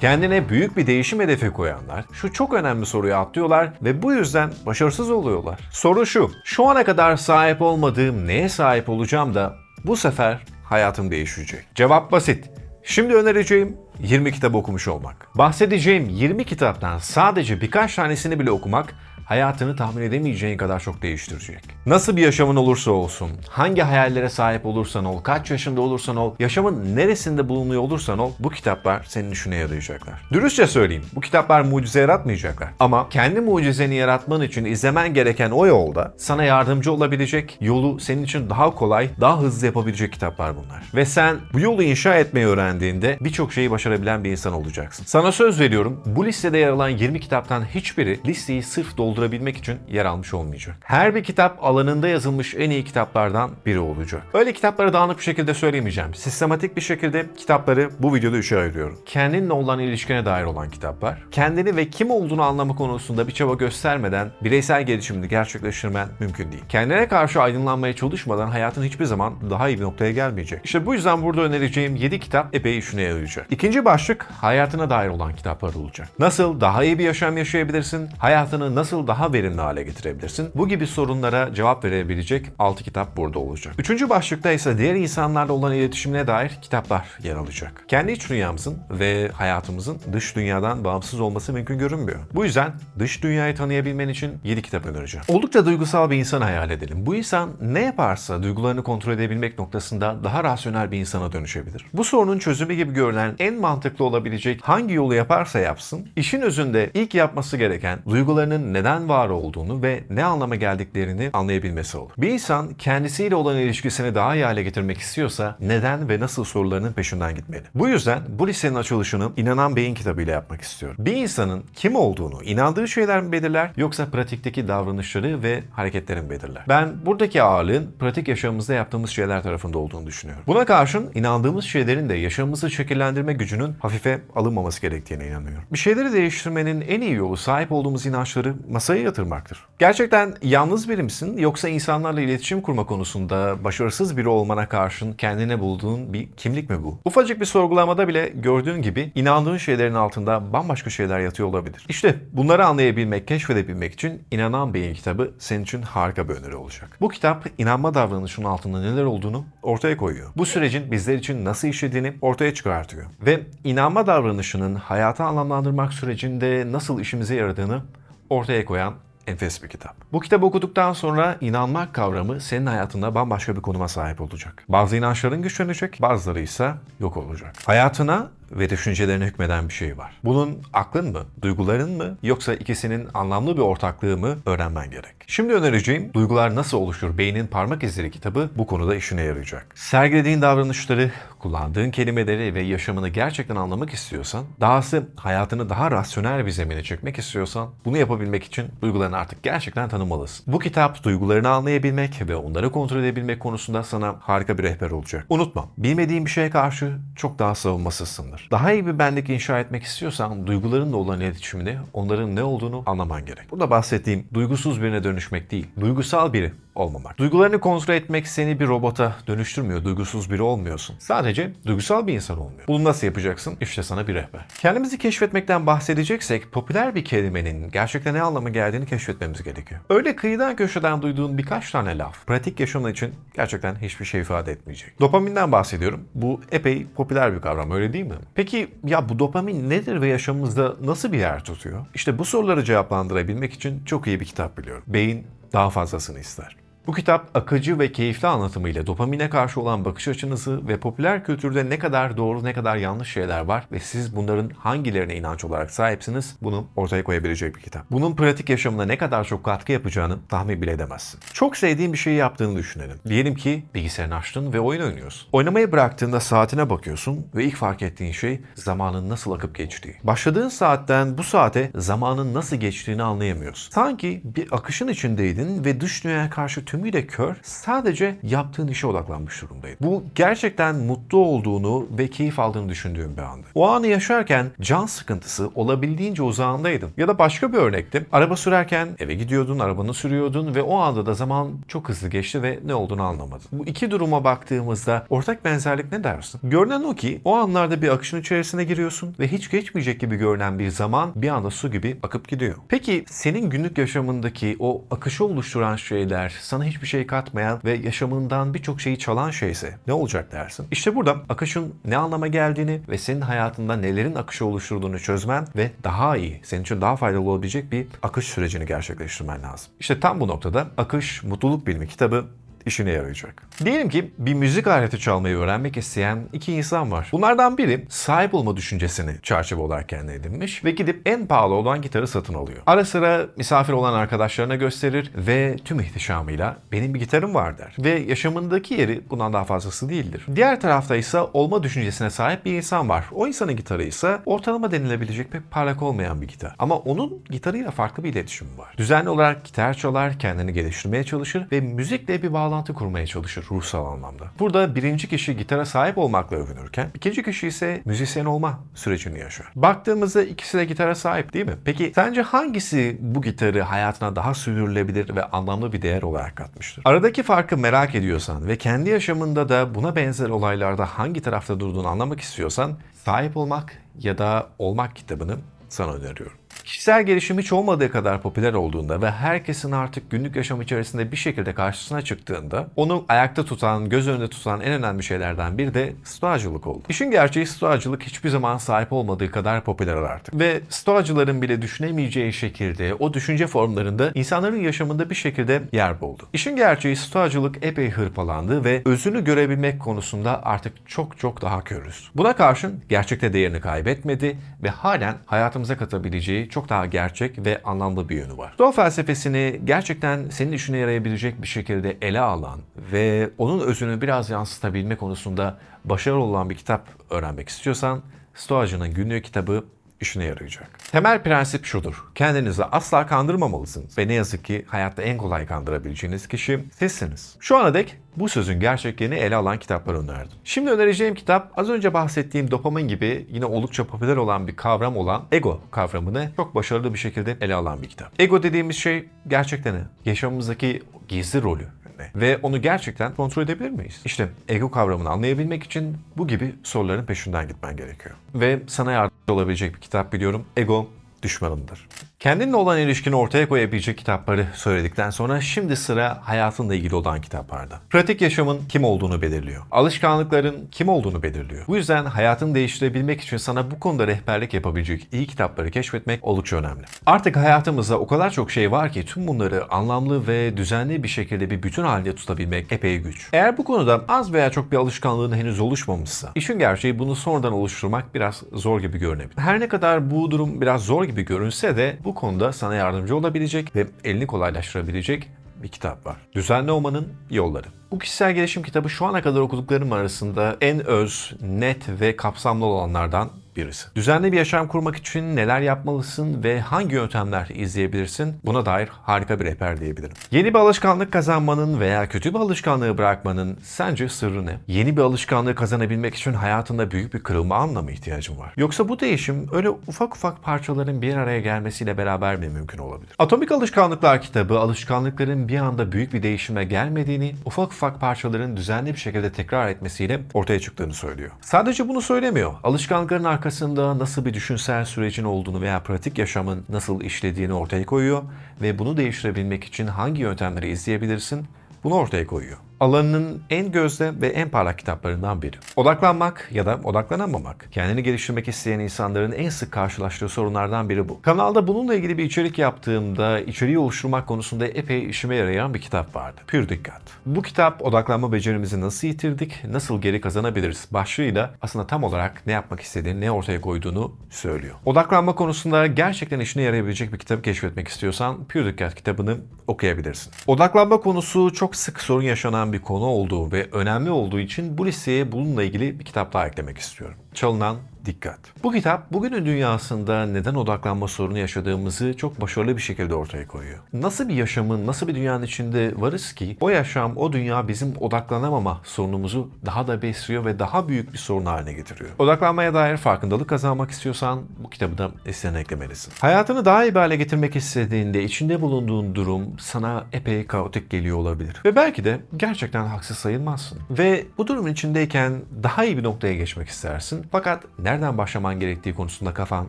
Kendine büyük bir değişim hedefi koyanlar şu çok önemli soruyu atlıyorlar ve bu yüzden başarısız oluyorlar. Soru şu, şu ana kadar sahip olmadığım neye sahip olacağım da bu sefer hayatım değişecek? Cevap basit. Şimdi önereceğim 20 kitap okumuş olmak. Bahsedeceğim 20 kitaptan sadece birkaç tanesini bile okumak hayatını tahmin edemeyeceğin kadar çok değiştirecek. Nasıl bir yaşamın olursa olsun, hangi hayallere sahip olursan ol, kaç yaşında olursan ol, yaşamın neresinde bulunuyor olursan ol, bu kitaplar senin işine yarayacaklar. Dürüstçe söyleyeyim, bu kitaplar mucize yaratmayacaklar. Ama kendi mucizeni yaratman için izlemen gereken o yolda sana yardımcı olabilecek, yolu senin için daha kolay, daha hızlı yapabilecek kitaplar bunlar. Ve sen bu yolu inşa etmeyi öğrendiğinde birçok şeyi başarabilen bir insan olacaksın. Sana söz veriyorum, bu listede yer alan 20 kitaptan hiçbiri listeyi sırf doldurabilmek için yer almış olmayacak. Her bir kitap alanında yazılmış en iyi kitaplardan biri olacak. Öyle kitapları dağınık bir şekilde söylemeyeceğim. Sistematik bir şekilde kitapları bu videoda üçe ayırıyorum. Kendinle olan ilişkine dair olan kitaplar, kendini ve kim olduğunu anlama konusunda bir çaba göstermeden bireysel gelişimini gerçekleştirmen mümkün değil. Kendine karşı aydınlanmaya çalışmadan hayatın hiçbir zaman daha iyi bir noktaya gelmeyecek. İşte bu yüzden burada önereceğim 7 kitap epey işine yarayacak. İkinci başlık hayatına dair olan kitaplar olacak. Nasıl daha iyi bir yaşam yaşayabilirsin? Hayatını nasıl daha verimli hale getirebilirsin? Bu gibi sorunlara cevap verebilecek 6 kitap burada olacak. Üçüncü başlıkta ise diğer insanlarla olan iletişimine dair kitaplar yer alacak. Kendi iç dünyamızın ve hayatımızın dış dünyadan bağımsız olması mümkün görünmüyor. Bu yüzden dış dünyayı tanıyabilmen için 7 kitap önereceğim. Oldukça duygusal bir insan hayal edelim. Bu insan ne yaparsa duygularını kontrol edebilmek noktasında daha rasyonel bir insana dönüşebilir. Bu sorunun çözümü gibi görünen en mantıklı olabilecek hangi yolu yaparsa yapsın, işin özünde ilk yapması gereken duygularının neden var olduğunu ve ne anlama geldiklerini anlayabilmesi olur. Bir insan kendisiyle olan ilişkisini daha iyi hale getirmek istiyorsa neden ve nasıl sorularının peşinden gitmeli. Bu yüzden bu listenin açılışını İnanan Beyin kitabıyla yapmak istiyorum. Bir insanın kim olduğunu inandığı şeyler mi belirler yoksa pratikteki davranışları ve hareketleri mi belirler? Ben buradaki ağırlığın pratik yaşamımızda yaptığımız şeyler tarafında olduğunu düşünüyorum. Buna karşın inandığımız şeylerin de yaşamımızı şekillendirme gücünün hafife alınmaması gerektiğine inanıyorum. Bir şeyleri değiştirmenin en iyi yolu sahip olduğumuz inançları masaya yatırmaktır. Gerçekten yalnız biri misin yoksa insanlarla iletişim kurma konusunda başarısız biri olmana karşın kendine bulduğun bir kimlik mi bu? Ufacık bir sorgulamada bile gördüğün gibi inandığın şeylerin altında bambaşka şeyler yatıyor olabilir. İşte bunları anlayabilmek, keşfedebilmek için İnanan Beyin kitabı senin için harika bir öneri olacak. Bu kitap inanma davranışının altında neler olduğunu ortaya koyuyor. Bu sürecin bizler için nasıl işlediğini ortaya çıkartıyor. Ve inanma davranışının hayata anlamlandırmak sürecinde nasıl işimize yaradığını ortaya koyan enfes bir kitap. Bu kitabı okuduktan sonra inanmak kavramı senin hayatında bambaşka bir konuma sahip olacak. Bazı inançların güçlenecek, bazıları ise yok olacak. Hayatına ve düşüncelerine hükmeden bir şey var. Bunun aklın mı, duyguların mı yoksa ikisinin anlamlı bir ortaklığı mı öğrenmen gerek. Şimdi önereceğim Duygular Nasıl Oluşur Beynin Parmak İzleri kitabı bu konuda işine yarayacak. Sergilediğin davranışları, kullandığın kelimeleri ve yaşamını gerçekten anlamak istiyorsan, dahası hayatını daha rasyonel bir zemine çekmek istiyorsan, bunu yapabilmek için duygularını artık gerçekten tanımalısın. Bu kitap duygularını anlayabilmek ve onları kontrol edebilmek konusunda sana harika bir rehber olacak. Unutma, bilmediğin bir şeye karşı çok daha savunmasızsındır. Daha iyi bir benlik inşa etmek istiyorsan duygularınla olan iletişimini, onların ne olduğunu anlaman gerek. Burada bahsettiğim duygusuz birine dönüşmek değil, duygusal biri olmamak. Duygularını kontrol etmek seni bir robota dönüştürmüyor, duygusuz biri olmuyorsun. Sadece duygusal bir insan olmuyor. Bunu nasıl yapacaksın? İşte sana bir rehber. Kendimizi keşfetmekten bahsedeceksek popüler bir kelimenin gerçekten ne anlama geldiğini keşfetmemiz gerekiyor. Öyle kıyıdan köşeden duyduğun birkaç tane laf pratik yaşamın için gerçekten hiçbir şey ifade etmeyecek. Dopaminden bahsediyorum. Bu epey popüler bir kavram öyle değil mi? Peki ya bu dopamin nedir ve yaşamımızda nasıl bir yer tutuyor? İşte bu soruları cevaplandırabilmek için çok iyi bir kitap biliyorum. Beyin daha fazlasını ister. Bu kitap akıcı ve keyifli anlatımıyla dopamine karşı olan bakış açınızı ve popüler kültürde ne kadar doğru ne kadar yanlış şeyler var ve siz bunların hangilerine inanç olarak sahipsiniz bunu ortaya koyabilecek bir kitap. Bunun pratik yaşamına ne kadar çok katkı yapacağını tahmin bile edemezsin. Çok sevdiğin bir şeyi yaptığını düşünelim. Diyelim ki bilgisayarını açtın ve oyun oynuyorsun. Oynamayı bıraktığında saatine bakıyorsun ve ilk fark ettiğin şey zamanın nasıl akıp geçtiği. Başladığın saatten bu saate zamanın nasıl geçtiğini anlayamıyorsun. Sanki bir akışın içindeydin ve dış dünyaya karşı tüm tümüyle kör, sadece yaptığın işe odaklanmış durumdaydı. Bu gerçekten mutlu olduğunu ve keyif aldığını düşündüğüm bir andı. O anı yaşarken can sıkıntısı olabildiğince uzağındaydın. Ya da başka bir örnekti. Araba sürerken eve gidiyordun, arabanı sürüyordun ve o anda da zaman çok hızlı geçti ve ne olduğunu anlamadın. Bu iki duruma baktığımızda ortak benzerlik ne dersin? Görünen o ki o anlarda bir akışın içerisine giriyorsun ve hiç geçmeyecek gibi görünen bir zaman bir anda su gibi akıp gidiyor. Peki senin günlük yaşamındaki o akışı oluşturan şeyler sana hiçbir şey katmayan ve yaşamından birçok şeyi çalan şeyse ne olacak dersin? İşte burada akışın ne anlama geldiğini ve senin hayatında nelerin akışı oluşturduğunu çözmen ve daha iyi, senin için daha faydalı olabilecek bir akış sürecini gerçekleştirmen lazım. İşte tam bu noktada Akış Mutluluk Bilimi kitabı işine yarayacak. Diyelim ki bir müzik aleti çalmayı öğrenmek isteyen iki insan var. Bunlardan biri sahip olma düşüncesini çerçeve olarak kendine edinmiş ve gidip en pahalı olan gitarı satın alıyor. Ara sıra misafir olan arkadaşlarına gösterir ve tüm ihtişamıyla benim bir gitarım var der. Ve yaşamındaki yeri bundan daha fazlası değildir. Diğer tarafta ise olma düşüncesine sahip bir insan var. O insanın gitarı ise ortalama denilebilecek pek parlak olmayan bir gitar. Ama onun gitarıyla farklı bir iletişimi var. Düzenli olarak gitar çalar, kendini geliştirmeye çalışır ve müzikle bir bağlantı kurmaya çalışır ruhsal anlamda. Burada birinci kişi gitara sahip olmakla övünürken ikinci kişi ise müzisyen olma sürecini yaşar. Baktığımızda ikisi de gitara sahip değil mi? Peki sence hangisi bu gitarı hayatına daha sürdürülebilir ve anlamlı bir değer olarak katmıştır? Aradaki farkı merak ediyorsan ve kendi yaşamında da buna benzer olaylarda hangi tarafta durduğunu anlamak istiyorsan sahip olmak ya da olmak kitabını sana öneriyorum. Kişisel gelişim hiç olmadığı kadar popüler olduğunda ve herkesin artık günlük yaşam içerisinde bir şekilde karşısına çıktığında onu ayakta tutan, göz önünde tutan en önemli şeylerden biri de stoacılık oldu. İşin gerçeği stoacılık hiçbir zaman sahip olmadığı kadar popüler artık. Ve stoacıların bile düşünemeyeceği şekilde o düşünce formlarında insanların yaşamında bir şekilde yer buldu. İşin gerçeği stoacılık epey hırpalandı ve özünü görebilmek konusunda artık çok çok daha körüz. Buna karşın gerçekte değerini kaybetmedi ve halen hayatımıza katabileceği çok daha gerçek ve anlamlı bir yönü var. Stoa felsefesini gerçekten senin işine yarayabilecek bir şekilde ele alan ve onun özünü biraz yansıtabilme konusunda başarılı olan bir kitap öğrenmek istiyorsan Stoacının günlük kitabı işine yarayacak. Temel prensip şudur. Kendinizi asla kandırmamalısınız. Ve ne yazık ki hayatta en kolay kandırabileceğiniz kişi sizsiniz. Şu ana dek bu sözün gerçekliğini ele alan kitaplar önerdim. Şimdi önereceğim kitap az önce bahsettiğim dopamin gibi yine oldukça popüler olan bir kavram olan ego kavramını çok başarılı bir şekilde ele alan bir kitap. Ego dediğimiz şey gerçekten? Yaşamımızdaki gizli rolü ne? Ve onu gerçekten kontrol edebilir miyiz? İşte ego kavramını anlayabilmek için bu gibi soruların peşinden gitmen gerekiyor. Ve sana yardımcı olabilecek bir kitap biliyorum. Ego düşmanındır. Kendinle olan ilişkini ortaya koyabilecek kitapları söyledikten sonra şimdi sıra hayatınla ilgili olan kitaplarda. Pratik yaşamın kim olduğunu belirliyor. Alışkanlıkların kim olduğunu belirliyor. Bu yüzden hayatını değiştirebilmek için sana bu konuda rehberlik yapabilecek iyi kitapları keşfetmek oldukça önemli. Artık hayatımızda o kadar çok şey var ki tüm bunları anlamlı ve düzenli bir şekilde bir bütün halinde tutabilmek epey güç. Eğer bu konuda az veya çok bir alışkanlığın henüz oluşmamışsa, işin gerçeği bunu sonradan oluşturmak biraz zor gibi görünebilir. Her ne kadar bu durum biraz zor gibi görünse de bu konuda sana yardımcı olabilecek ve elini kolaylaştırabilecek bir kitap var. Düzenli olmanın yolları. Bu kişisel gelişim kitabı şu ana kadar okuduklarım arasında en öz, net ve kapsamlı olanlardan birisi. Düzenli bir yaşam kurmak için neler yapmalısın ve hangi yöntemler izleyebilirsin buna dair harika bir rehber diyebilirim. Yeni bir alışkanlık kazanmanın veya kötü bir alışkanlığı bırakmanın sence sırrı ne? Yeni bir alışkanlığı kazanabilmek için hayatında büyük bir kırılma anına mı ihtiyacın var? Yoksa bu değişim öyle ufak ufak parçaların bir araya gelmesiyle beraber mi mümkün olabilir? Atomik Alışkanlıklar kitabı alışkanlıkların bir anda büyük bir değişime gelmediğini, ufak ufak parçaların düzenli bir şekilde tekrar etmesiyle ortaya çıktığını söylüyor. Sadece bunu söylemiyor. Alışkanlıkların arkasında nasıl bir düşünsel sürecin olduğunu veya pratik yaşamın nasıl işlediğini ortaya koyuyor ve bunu değiştirebilmek için hangi yöntemleri izleyebilirsin bunu ortaya koyuyor. Alanının en gözde ve en parlak kitaplarından biri. Odaklanmak ya da odaklanamamak. Kendini geliştirmek isteyen insanların en sık karşılaştığı sorunlardan biri bu. Kanalda bununla ilgili bir içerik yaptığımda içeriği oluşturmak konusunda epey işime yarayan bir kitap vardı. Pür Dikkat. Bu kitap odaklanma becerimizi nasıl yitirdik, nasıl geri kazanabiliriz başlığıyla aslında tam olarak ne yapmak istediğini, ne ortaya koyduğunu söylüyor. Odaklanma konusunda gerçekten işine yarayabilecek bir kitabı keşfetmek istiyorsan Pür Dikkat kitabını okuyabilirsin. Odaklanma konusu çok sık sorun yaşanan bir konu olduğu ve önemli olduğu için bu listeye bununla ilgili bir kitap daha eklemek istiyorum. Çalınan Dikkat. Bu kitap bugünün dünyasında neden odaklanma sorunu yaşadığımızı çok başarılı bir şekilde ortaya koyuyor. Nasıl bir yaşamın, nasıl bir dünyanın içinde varız ki o yaşam, o dünya bizim odaklanamama sorunumuzu daha da besliyor ve daha büyük bir sorun haline getiriyor. Odaklanmaya dair farkındalık kazanmak istiyorsan bu kitabı da listene eklemelisin. Hayatını daha iyi bir hale getirmek istediğinde içinde bulunduğun durum sana epey kaotik geliyor olabilir. Ve belki de gerçekten haksız sayılmazsın. Ve bu durumun içindeyken daha iyi bir noktaya geçmek istersin. Fakat nereden başlaman gerektiği konusunda kafan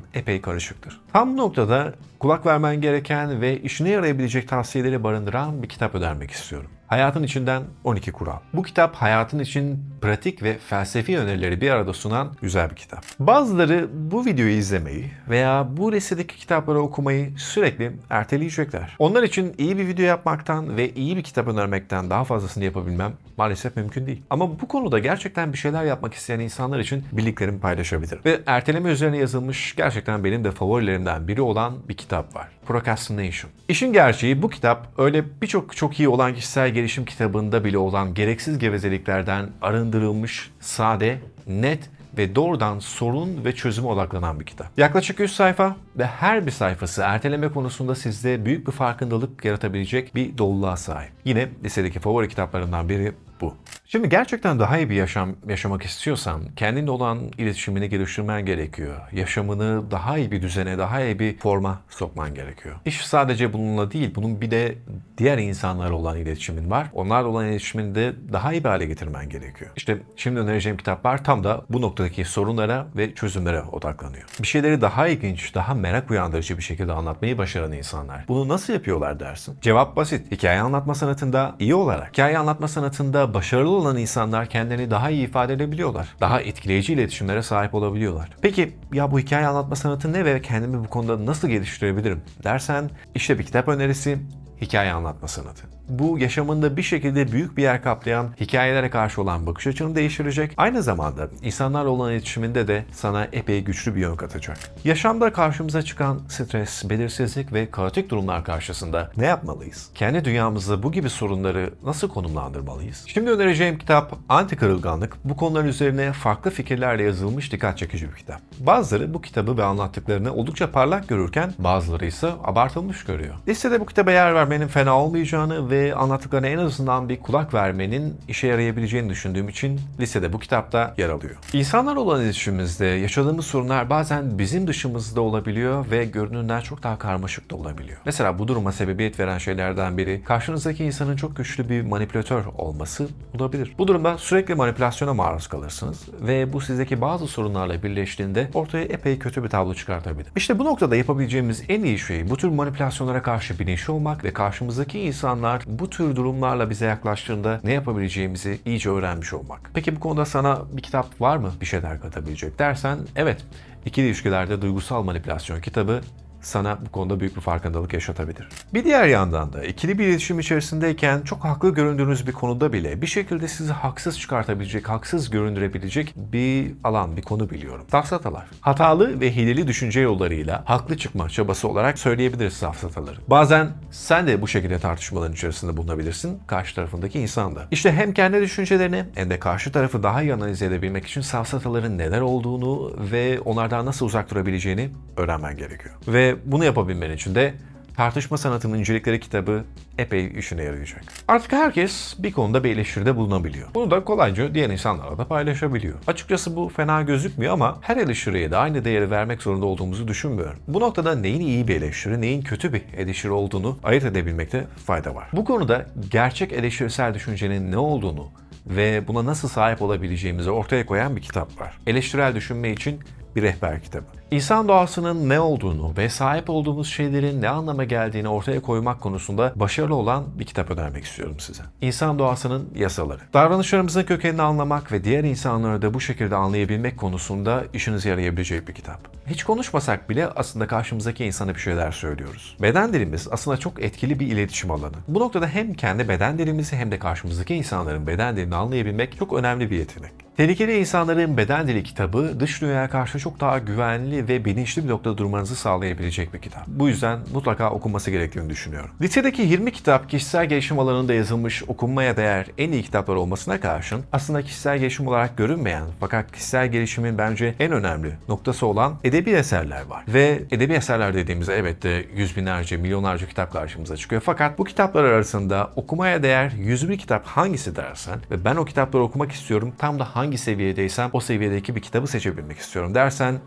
epey karışıktır. Tam bu noktada kulak vermen gereken ve işine yarayabilecek tavsiyeleri barındıran bir kitap önermek istiyorum. Hayatın içinden 12 kural. Bu kitap hayatın için pratik ve felsefi önerileri bir arada sunan güzel bir kitap. Bazıları bu videoyu izlemeyi veya bu listedeki kitapları okumayı sürekli erteleyecekler. Onlar için iyi bir video yapmaktan ve iyi bir kitap önermekten daha fazlasını yapabilmem maalesef mümkün değil. Ama bu konuda gerçekten bir şeyler yapmak isteyen insanlar için bildiklerimi paylaşabilirim. Ve erteleme üzerine yazılmış gerçekten benim de favorilerimden biri olan bir kitap var. Procrastination. İşin gerçeği bu kitap öyle birçok çok iyi olan kişisel gelişim kitabında bile olan gereksiz gevezeliklerden arındırılmış, sade, net ve doğrudan sorun ve çözüme odaklanan bir kitap. Yaklaşık 100 sayfa ve her bir sayfası erteleme konusunda sizde büyük bir farkındalık yaratabilecek bir doluluğa sahip. Yine listedeki favori kitaplarımdan biri bu. Şimdi gerçekten daha iyi bir yaşam yaşamak istiyorsan kendinle olan iletişimini geliştirmen gerekiyor. Yaşamını daha iyi bir düzene, daha iyi bir forma sokman gerekiyor. İş sadece bununla değil, bunun bir de diğer insanlarla olan iletişimin var. Onlarla olan iletişimini de daha iyi bir hale getirmen gerekiyor. İşte şimdi önereceğim kitaplar tam da bu noktadaki sorunlara ve çözümlere odaklanıyor. Bir şeyleri daha ilginç, daha merak uyandırıcı bir şekilde anlatmayı başaran insanlar. Bunu nasıl yapıyorlar dersin? Cevap basit. Hikaye anlatma sanatında iyi olarak. Hikaye anlatma sanatında başarılı olan insanlar kendilerini daha iyi ifade edebiliyorlar. Daha etkileyici iletişimlere sahip olabiliyorlar. Peki ya bu hikaye anlatma sanatı ne ve kendimi bu konuda nasıl geliştirebilirim dersen işte bir kitap önerisi hikaye anlatma sanatı. Bu yaşamında bir şekilde büyük bir yer kaplayan hikayelere karşı olan bakış açını değiştirecek. Aynı zamanda insanlarla olan iletişiminde de sana epey güçlü bir yön katacak. Yaşamda karşımıza çıkan stres, belirsizlik ve kaotik durumlar karşısında ne yapmalıyız? Kendi dünyamızda bu gibi sorunları nasıl konumlandırmalıyız? Şimdi önereceğim kitap Anti Kırılganlık. Bu konular üzerine farklı fikirlerle yazılmış dikkat çekici bir kitap. Bazıları bu kitabı ve anlattıklarını oldukça parlak görürken bazıları ise abartılmış görüyor. Listede bu kitaba yer vermenin fena olmayacağını ve anlattıklarına en azından bir kulak vermenin işe yarayabileceğini düşündüğüm için listede bu kitapta yer alıyor. İnsanlarla olan iletişimimizde yaşadığımız sorunlar bazen bizim dışımızda olabiliyor ve görünümden çok daha karmaşık da olabiliyor. Mesela bu duruma sebebiyet veren şeylerden biri karşınızdaki insanın çok güçlü bir manipülatör olması olabilir. Bu durumda sürekli manipülasyona maruz kalırsınız ve bu sizdeki bazı sorunlarla birleştiğinde ortaya epey kötü bir tablo çıkartabilir. İşte bu noktada yapabileceğimiz en iyi şey bu tür manipülasyonlara karşı bilinçli olmak ve karşımızdaki insanlar bu tür durumlarla bize yaklaştığında ne yapabileceğimizi iyice öğrenmiş olmak. Peki bu konuda sana bir kitap var mı bir şeyler katabilecek dersen evet. İkili ilişkilerde duygusal manipülasyon kitabı sana bu konuda büyük bir farkındalık yaşatabilir. Bir diğer yandan da ikili bir iletişim içerisindeyken çok haklı göründüğünüz bir konuda bile bir şekilde sizi haksız çıkartabilecek, haksız göründürebilecek bir alan, bir konu biliyorum. Safsatalar. Hatalı ve hileli düşünce yollarıyla haklı çıkma çabası olarak söyleyebiliriz safsataları. Bazen sen de bu şekilde tartışmaların içerisinde bulunabilirsin, karşı tarafındaki insan da. İşte hem kendi düşüncelerini hem de karşı tarafı daha iyi analiz edebilmek için safsataların neler olduğunu ve onlardan nasıl uzak durabileceğini öğrenmen gerekiyor. Ve bunu yapabilmen için de Tartışma Sanatının İncelikleri kitabı epey işine yarayacak. Artık herkes bir konuda bir eleştiride bulunabiliyor. Bunu da kolayca diğer insanlarla da paylaşabiliyor. Açıkçası bu fena gözükmüyor ama her eleştiriye de aynı değeri vermek zorunda olduğumuzu düşünmüyorum. Bu noktada neyin iyi bir eleştiri, neyin kötü bir eleştiri olduğunu ayırt edebilmekte fayda var. Bu konuda gerçek eleştirisel düşüncenin ne olduğunu ve buna nasıl sahip olabileceğimizi ortaya koyan bir kitap var. Eleştirel düşünme için bir rehber kitabı. İnsan doğasının ne olduğunu ve sahip olduğumuz şeylerin ne anlama geldiğini ortaya koymak konusunda başarılı olan bir kitap önermek istiyorum size. İnsan doğasının yasaları. Davranışlarımızın kökenini anlamak ve diğer insanları da bu şekilde anlayabilmek konusunda işinize yarayabilecek bir kitap. Hiç konuşmasak bile aslında karşımızdaki insana bir şeyler söylüyoruz. Beden dilimiz aslında çok etkili bir iletişim alanı. Bu noktada hem kendi beden dilimizi hem de karşımızdaki insanların beden dilini anlayabilmek çok önemli bir yetenek. Tehlikeli İnsanların Beden Dili kitabı dış dünyaya karşı çok daha güvenli ve bilinçli bir noktada durmanızı sağlayabilecek bir kitap. Bu yüzden mutlaka okunması gerektiğini düşünüyorum. Listedeki 20 kitap kişisel gelişim alanında yazılmış okunmaya değer en iyi kitaplar olmasına karşın aslında kişisel gelişim olarak görünmeyen fakat kişisel gelişimin bence en önemli noktası olan edebi eserler var. Ve edebi eserler dediğimizde evet de yüz binlerce, milyonlarca kitap karşımıza çıkıyor. Fakat bu kitaplar arasında okumaya değer 101 kitap hangisi dersen ve ben o kitapları okumak istiyorum tam da hangi seviyedeysem o seviyedeki bir kitabı seçebilmek istiyorum dersen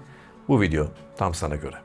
bu video tam sana göre.